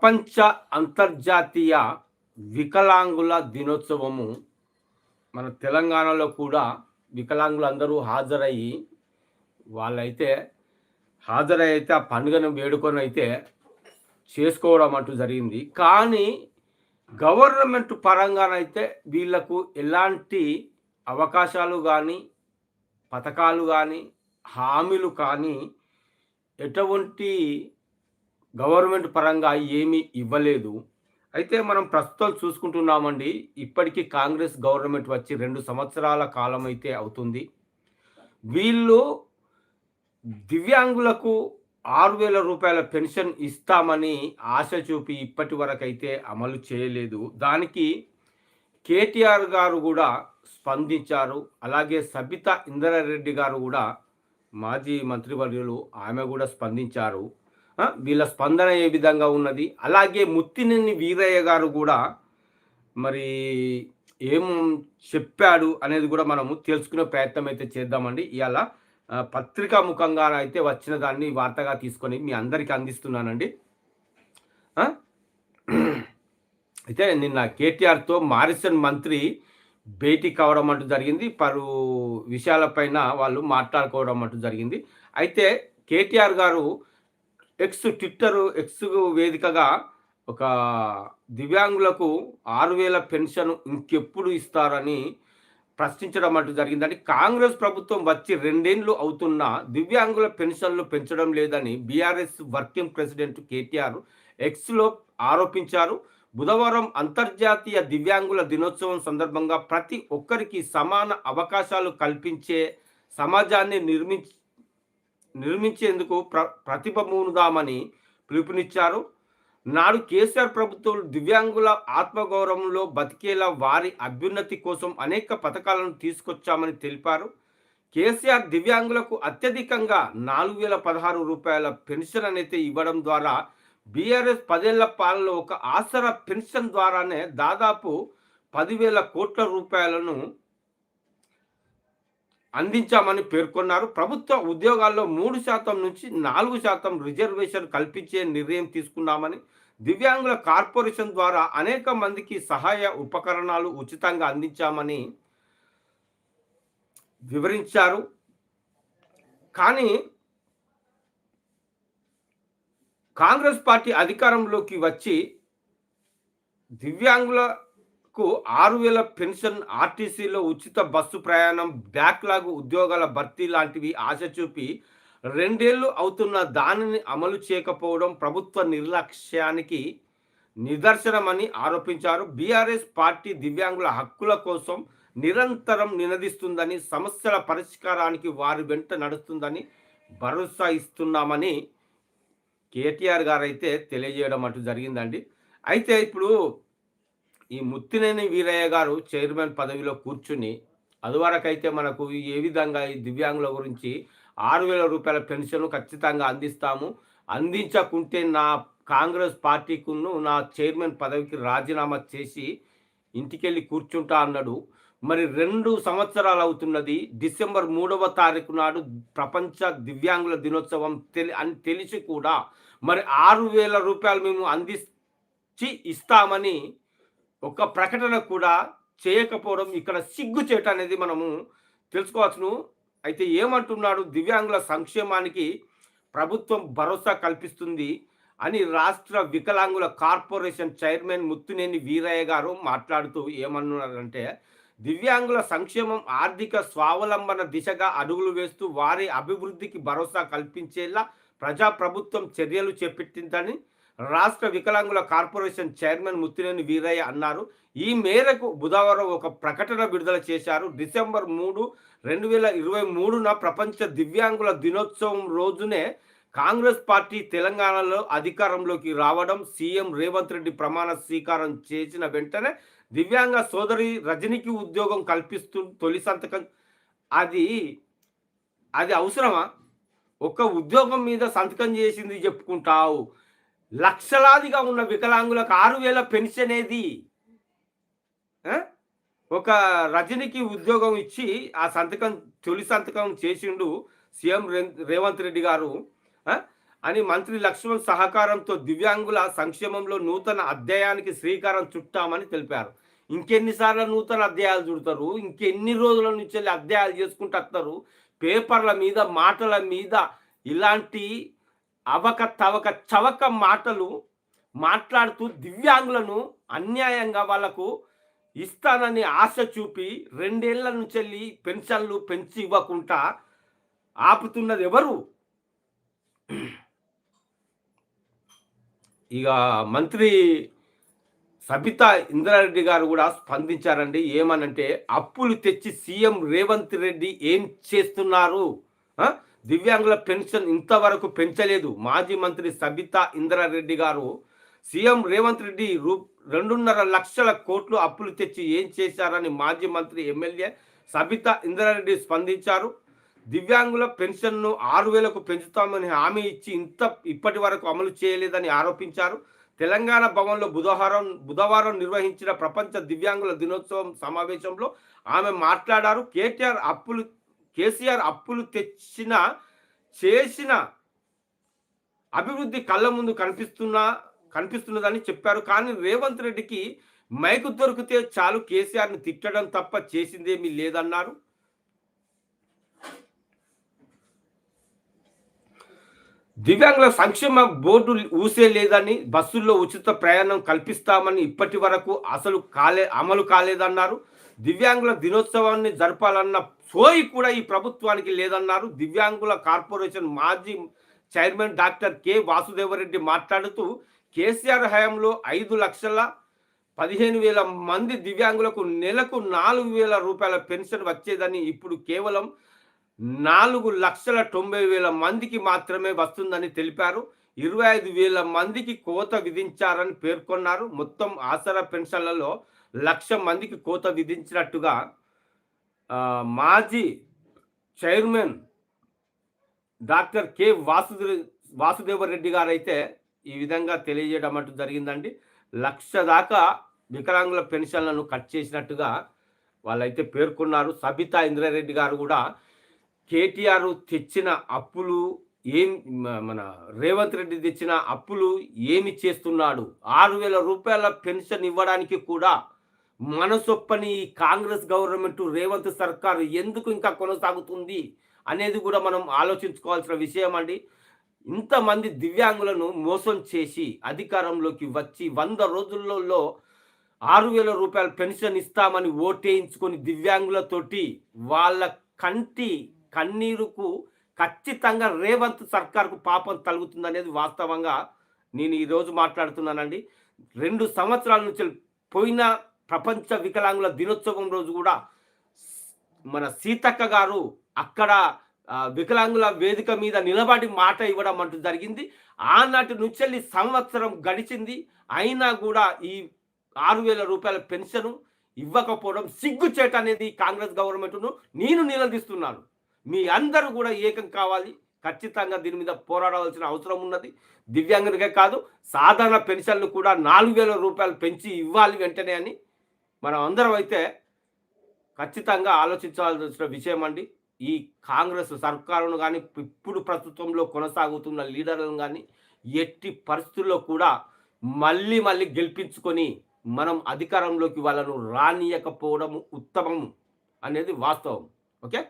ప్రపంచ అంతర్జాతీయ వికలాంగుల దినోత్సవము. మన తెలంగాణలో కూడా వికలాంగులు అందరూ హాజరయ్యి వాళ్ళైతే హాజరైతే ఆ పండుగను వేడుకొని అయితే చేసుకోవడం అంటూ జరిగింది. కానీ గవర్నమెంట్ పరంగానైతే వీళ్ళకు ఎలాంటి అవకాశాలు కానీ పథకాలు కానీ హామీలు కానీ ఎటువంటి గవర్నమెంట్ పరంగా ఏమీ ఇవ్వలేదు. అయితే మనం ప్రస్తుతం చూసుకుంటున్నామండి ఇప్పటికీ కాంగ్రెస్ గవర్నమెంట్ వచ్చి రెండు సంవత్సరాల కాలం అయితే అవుతుంది. వీళ్ళు దివ్యాంగులకు ఆరు వేల రూపాయల పెన్షన్ ఇస్తామని ఆశ చూపి ఇప్పటి వరకు అయితే అమలు చేయలేదు. దానికి కేటీఆర్ గారు కూడా స్పందించారు. అలాగే సబితా ఇందరారెడ్డి గారు కూడా మాజీ మంత్రివర్యులు ఆమె కూడా స్పందించారు. వీళ్ళ స్పందన ఏ విధంగా ఉన్నది? అలాగే ముత్తినేని వీరయ్య గారు కూడా మరి ఏం చెప్పాడు అనేది కూడా మనము తెలుసుకునే ప్రయత్నం అయితే చేద్దామండి. ఇవాళ పత్రికా ముఖంగా అయితే వచ్చిన దాన్ని వార్తగా తీసుకొని మీ అందరికీ అందిస్తున్నానండి. అయితే నిన్న కేటీఆర్తో మారిసన్ మంత్రి భేటీ కావడం అంటూ జరిగింది. పలు విషయాలపైన వాళ్ళు మాట్లాడుకోవడం అంటూ జరిగింది. అయితే కేటీఆర్ గారు ఎక్స్ ట్విట్టర్ ఎక్స్ వేదికగా ఒక దివ్యాంగులకు ఆరు వేల పెన్షన్ ఇంకెప్పుడు ఇస్తారని ప్రశ్నించడం అంటూ జరిగిందని కాంగ్రెస్ ప్రభుత్వం వచ్చి రెండేండ్లు అవుతున్న దివ్యాంగుల పెన్షన్లు పెంచడం లేదని బీఆర్ఎస్ వర్కింగ్ ప్రెసిడెంట్ కేటీఆర్ ఎక్స్లో ఆరోపించారు. బుధవారం అంతర్జాతీయ దివ్యాంగుల దినోత్సవం సందర్భంగా ప్రతి ఒక్కరికి సమాన అవకాశాలు కల్పించే సమాజాన్ని నిర్మించి నిర్మించేందుకు ప్ర ప్రతిభముదామని పిలుపునిచ్చారు. నాడు కేసీఆర్ ప్రభుత్వం దివ్యాంగుల ఆత్మగౌరవంలో బతికేలా వారి అభ్యున్నతి కోసం అనేక పథకాలను తీసుకొచ్చామని తెలిపారు. కేసీఆర్ దివ్యాంగులకు అత్యధికంగా నాలుగు వేల పదహారు రూపాయల పెన్షన్ అనేది ఇవ్వడం ద్వారా బీఆర్ఎస్ పదేళ్ళ పాలనలో ఒక ఆసరా పెన్షన్ ద్వారానే దాదాపు పదివేల కోట్ల రూపాయలను అందించామని పేర్కొన్నారు. ప్రభుత్వ ఉద్యోగాల్లో మూడు శాతం నుంచి నాలుగు శాతం రిజర్వేషన్ కల్పించే నిర్ణయం తీసుకున్నామని దివ్యాంగుల కార్పొరేషన్ ద్వారా అనేక మందికి సహాయ ఉపకరణాలు ఉచితంగా అందించామని వివరించారు. కానీ కాంగ్రెస్ పార్టీ అధికారంలోకి వచ్చి దివ్యాంగుల కు ఆరు వేల పెన్షన్ ఆర్టీసీలో ఉచిత బస్సు ప్రయాణం బ్యాక్లాగ్ ఉద్యోగాల భర్తీ లాంటివి ఆశ చూపి రెండేళ్ళు అవుతున్న దానిని అమలు చేయకపోవడం ప్రభుత్వ నిర్లక్ష్యానికి నిదర్శనమని ఆరోపించారు. బీఆర్ఎస్ పార్టీ దివ్యాంగుల హక్కుల కోసం నిరంతరం నినదిస్తుందని సమస్యల పరిష్కారానికి వారి వెంట నడుస్తుందని భరోసా ఇస్తున్నామని కేటీఆర్ గారు అయితే తెలియజేయడం అంటూ జరిగిందండి. అయితే ఇప్పుడు ఈ ముత్తినేని వీరయ్య గారు చైర్మన్ పదవిలో కూర్చుని అదివరకైతే మనకు ఏ విధంగా ఈ దివ్యాంగుల గురించి ఆరు వేల రూపాయల పెన్షన్ ఖచ్చితంగా అందిస్తాము. అందించకుంటే నా కాంగ్రెస్ పార్టీకును నా చైర్మన్ పదవికి రాజీనామా చేసి ఇంటికెళ్ళి కూర్చుంటా అన్నాడు. మరి రెండు సంవత్సరాలు అవుతున్నది. డిసెంబర్ మూడవ తారీఖు నాడు ప్రపంచ దివ్యాంగుల దినోత్సవం తెలి అని తెలిసి కూడా మరి ఆరు వేల రూపాయలు మేము అందించి ఇస్తామని ఒక ప్రకటన కూడా చేయకపోవడం ఇక్కడ సిగ్గు చేయటం అనేది మనము తెలుసుకోవచ్చును అయితే ఏమంటున్నాడు? దివ్యాంగుల సంక్షేమానికి ప్రభుత్వం భరోసా కల్పిస్తుంది అని రాష్ట్ర వికలాంగుల కార్పొరేషన్ చైర్మన్ ముత్తునేని వీరయ్య గారు మాట్లాడుతూ ఏమన్నారంటే దివ్యాంగుల సంక్షేమం ఆర్థిక స్వావలంబన దిశగా అడుగులు వేస్తూ వారి అభివృద్ధికి భరోసా కల్పించేలా ప్రజాప్రభుత్వం చర్యలు చేపట్టిందని రాష్ట్ర వికలాంగుల కార్పొరేషన్ చైర్మన్ ముత్తినేని వీరయ్య అన్నారు ఈ మేరకు బుధవారం ఒక ప్రకటన విడుదల చేశారు. డిసెంబర్ మూడు రెండు వేల ఇరవై మూడున ప్రపంచ దివ్యాంగుల దినోత్సవం రోజునే కాంగ్రెస్ పార్టీ తెలంగాణలో అధికారంలోకి రావడం సీఎం రేవంత్ రెడ్డి ప్రమాణ స్వీకారం చేసిన వెంటనే దివ్యాంగ సోదరి రజనికి ఉద్యోగం కల్పిస్తూ తొలి సంతకం. అది అది అవసరమా? ఒక్క ఉద్యోగం మీద సంతకం చేసింది చెప్పుకుంటావు. లక్షలాదిగా ఉన్న వికలాంగులకు ఆరు వేల పెన్షన్ ఏది? ఒక రజనికి ఉద్యోగం ఇచ్చి ఆ సంతకం తొలి సంతకం చేసిండు సీఎం రేవంత్ రెడ్డి గారు అని మంత్రి లక్ష్మణ్ సహకారంతో దివ్యాంగుల సంక్షేమంలో నూతన అధ్యాయానికి శ్రీకారం చుట్టామని తెలిపారు. ఇంకెన్నిసార్లు నూతన అధ్యాయాలు చుడతారు? ఇంకెన్ని రోజుల నుంచి అధ్యాయాలు చేసుకుంటూ వస్తారు? పేపర్ల మీద మాటల మీద ఇలాంటి అవక తవక చవక మాటలు మాట్లాడుతూ దివ్యాంగులను అన్యాయంగా వాళ్ళకు ఇస్తానని ఆశ చూపి రెండేళ్ళ నుంచి వెళ్ళి పెన్షన్లు పెంచి ఇవ్వకుండా ఆపుతున్నది ఎవరు? ఇక మంత్రి సబితా ఇంద్రారెడ్డి గారు కూడా స్పందించారండి. ఏమనంటే అప్పులు తెచ్చి సీఎం రేవంత్ రెడ్డి ఏం చేస్తున్నారు? దివ్యాంగుల పెన్షన్ ఇంతవరకు పెంచలేదు. మాజీ మంత్రి సబితా ఇంద్రారెడ్డి గారు సీఎం రేవంత్ రెడ్డి రూ రెండున్నర లక్షల కోట్లు అప్పులు తెచ్చి ఏం చేశారని మాజీ మంత్రి ఎమ్మెల్యే సబితా ఇంద్రారెడ్డి స్పందించారు. దివ్యాంగుల పెన్షన్ను ఆరు వేలకు పెంచుతామని హామీ ఇచ్చి ఇంత ఇప్పటి వరకు అమలు చేయలేదని ఆరోపించారు. తెలంగాణ భవన్లో బుధవారం బుధవారం నిర్వహించిన ప్రపంచ దివ్యాంగుల దినోత్సవం సమావేశంలో ఆమె మాట్లాడారు. కేటీఆర్ అప్పులు కేసీఆర్ అప్పులు తెచ్చిన చేసిన అభివృద్ధి కళ్ళ ముందు కనిపిస్తున్నా కనిపిస్తున్నదని చెప్పారు. కానీ రేవంత్ రెడ్డికి మైకు దొరికితే చాలు కేసీఆర్ని తిట్టడం తప్ప చేసిందేమీ లేదన్నారు. దివ్యాంగుల సంక్షేమ బోర్డు ఊసే లేదని బస్సుల్లో ఉచిత ప్రయాణం కల్పిస్తామని ఇప్పటి వరకు అసలు కాలే అమలు కాలేదన్నారు. దివ్యాంగుల దినోత్సవాన్ని జరపాలన్న సోయి కూడా ఈ ప్రభుత్వానికి లేదన్నారు. దివ్యాంగుల కార్పొరేషన్ మాజీ చైర్మన్ డాక్టర్ కె. వాసుదేవరెడ్డి మాట్లాడుతూ కేసీఆర్ హయాంలో ఐదు లక్షల పదిహేను వేల మంది దివ్యాంగులకు నెలకు నాలుగు వేల రూపాయల పెన్షన్ వచ్చేదని ఇప్పుడు కేవలం నాలుగు లక్షల తొంభై వేల మందికి మాత్రమే వస్తుందని తెలిపారు. ఇరవై ఐదు వేల మందికి కోత విధించారని పేర్కొన్నారు. మొత్తం ఆసరా పెన్షన్లలో లక్ష మందికి కోత విధించినట్టుగా మాజీ చైర్మన్ డాక్టర్ కె వాసుదే వాసుదేవరెడ్డి గారు అయితే ఈ విధంగా తెలియజేయడం అంటూ జరిగిందండి. లక్ష దాకా వికలాంగుల పెన్షన్లను కట్ చేసినట్టుగా వాళ్ళైతే పేర్కొన్నారు. సబితా ఇంద్రారెడ్డి గారు కూడా కేటీఆర్ తెచ్చిన అప్పులు ఏం మన రేవంత్ రెడ్డి తెచ్చిన అప్పులు ఏమి చేస్తున్నాడు? ఆరు వేల రూపాయల పెన్షన్ ఇవ్వడానికి కూడా మనసొప్పని కాంగ్రెస్ గవర్నమెంట్ రేవంత్ సర్కారు ఎందుకు ఇంకా కొనసాగుతుంది అనేది కూడా మనం ఆలోచించుకోవాల్సిన విషయం అండి. ఇంతమంది దివ్యాంగులను మోసం చేసి అధికారంలోకి వచ్చి వంద రోజులలో ఆరు వేల రూపాయల పెన్షన్ ఇస్తామని ఓటేయించుకొని దివ్యాంగులతోటి వాళ్ళ కంటి కన్నీరుకు ఖచ్చితంగా రేవంత్ సర్కార్కు పాపం తలుగుతుందనేది వాస్తవంగా నేను ఈరోజు మాట్లాడుతున్నానండి. రెండు సంవత్సరాల నుంచి పోయిన ప్రపంచ వికలాంగుల దినోత్సవం రోజు కూడా మన సీతక్క గారు అక్కడ వికలాంగుల వేదిక మీద నిలబడి మాట ఇవ్వడం అంటూ జరిగింది. ఆనాటి నుంచి వెళ్ళి సంవత్సరం గడిచింది. అయినా కూడా ఈ ఆరు వేల రూపాయల పెన్షన్ ఇవ్వకపోవడం సిగ్గుచేట అనేది కాంగ్రెస్ గవర్నమెంట్ను నేను నిలదీస్తున్నాను. మీ అందరూ కూడా ఏకం కావాలి. ఖచ్చితంగా దీని మీద పోరాడవలసిన అవసరం ఉన్నది. దివ్యాంగునికే కాదు సాధారణ పెన్షన్లు కూడా నాలుగు వేల రూపాయలు పెంచి ఇవ్వాలి వెంటనే అని మనం అందరం అయితే ఖచ్చితంగా ఆలోచించాల్సిన విషయం అండి. ఈ కాంగ్రెస్ సర్కారును కానీ ఇప్పుడు ప్రస్తుతంలో కొనసాగుతున్న లీడర్లను కానీ ఎట్టి పరిస్థితుల్లో కూడా మళ్ళీ మళ్ళీ గెలిపించుకొని మనం అధికారంలోకి వాళ్ళను రానియకపోవడం ఉత్తమం అనేది వాస్తవం. ఓకే?